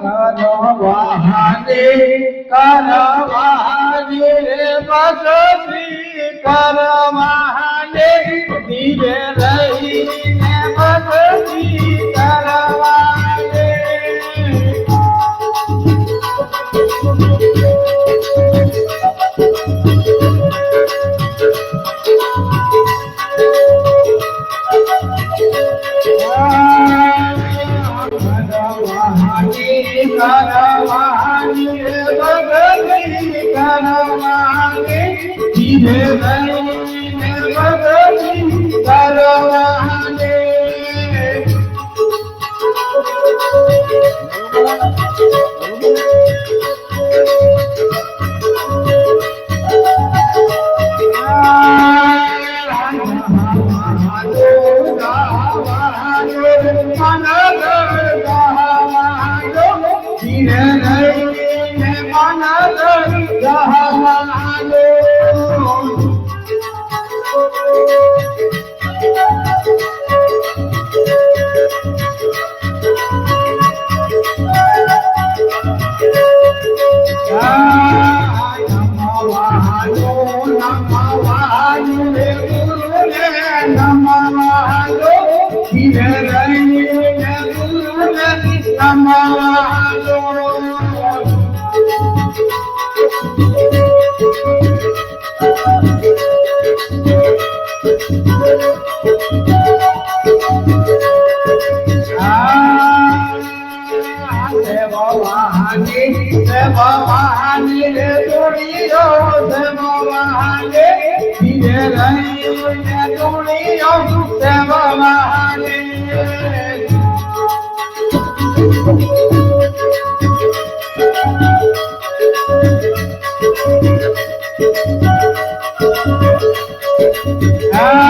করবাহারে করবাহারে বসতি করবা Yeah.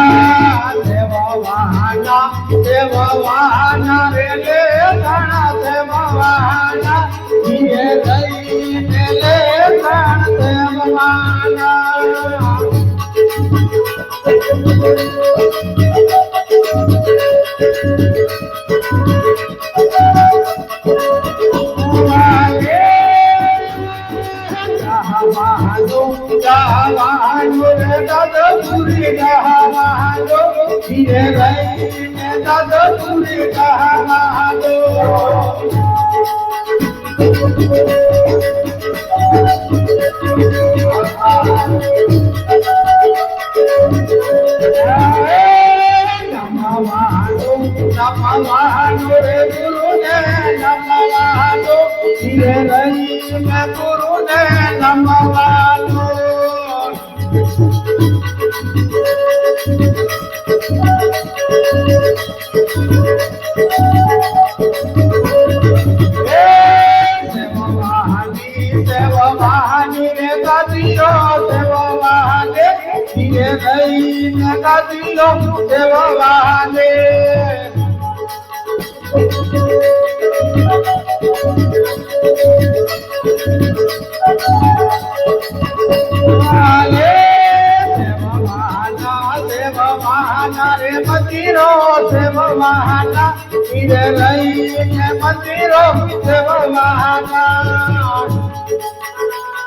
नगदिनो देववाने आले देववाना देववाना रे मंदिरो देववाना इधर रही मंदिरो देववाना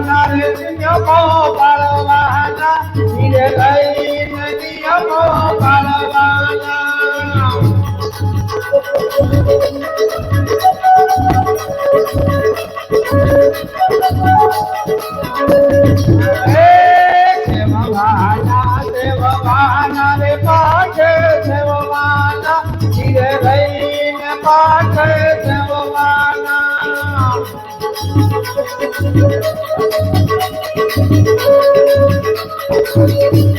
પાળવાના રે નિયમો પાળવાના ધીરે રહીને નિયમો પાળવાના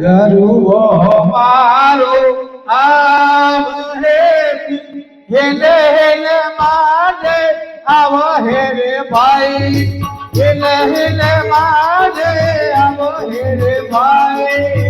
ગરુઓ મારો આવ હે હેલે હેલે મારે આવ હે રે ભાઈ, હેલે હેલે મારે આવ હે રે ભાઈ.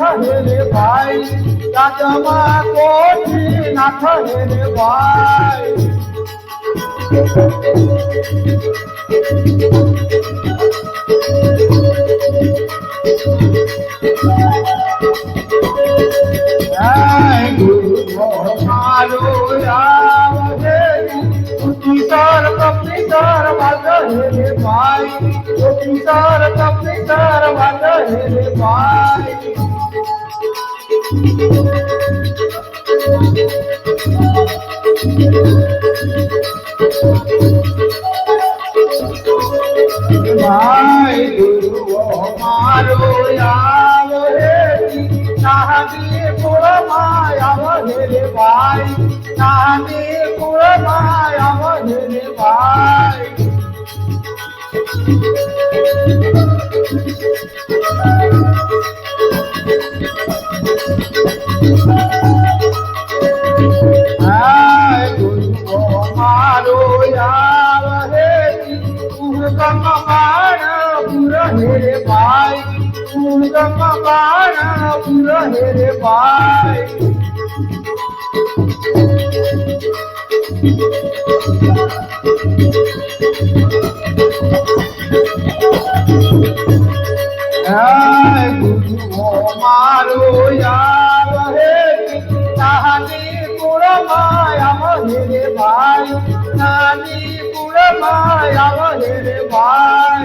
થયેલે ભાઈ દાદમા કોઠી ના થયેલે ભાઈ માય ગુરુઓ મારો આવ રે નાહી પુર માય આવ રે ભાઈ નાહી પુર માય આવ રે ભાઈ Thank you. পায়ে রে ভাই। হ্যাঁ, ভাই। নানি পুরো ভাই আমার ভাই।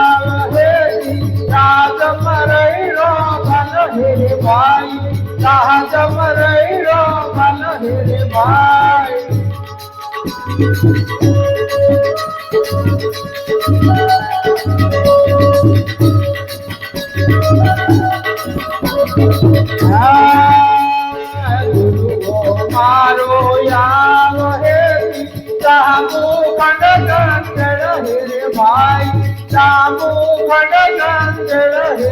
রে ভাই তাহা জমর ভালো রে ভাই মারো হে তাহু খন্ড রে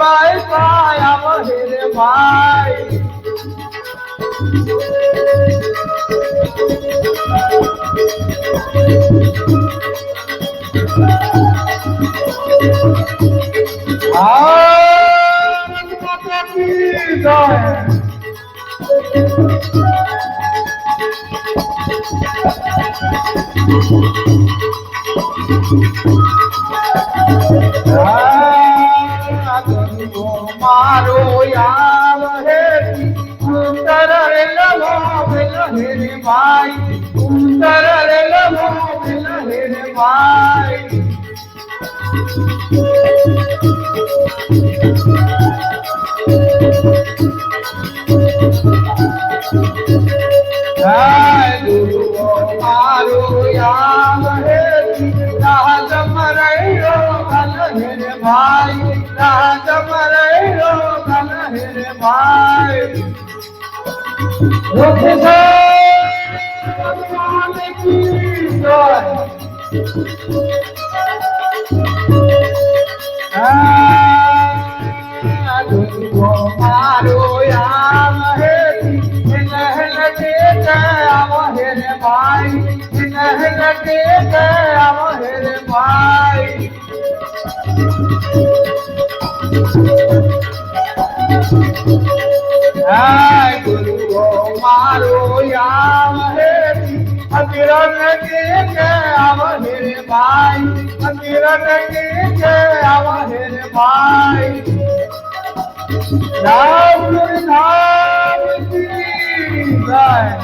ভাই পায় আমার হেরে ভাই Thank you. parou. गुरू मारो या न हे भाई किरनी कय की जय।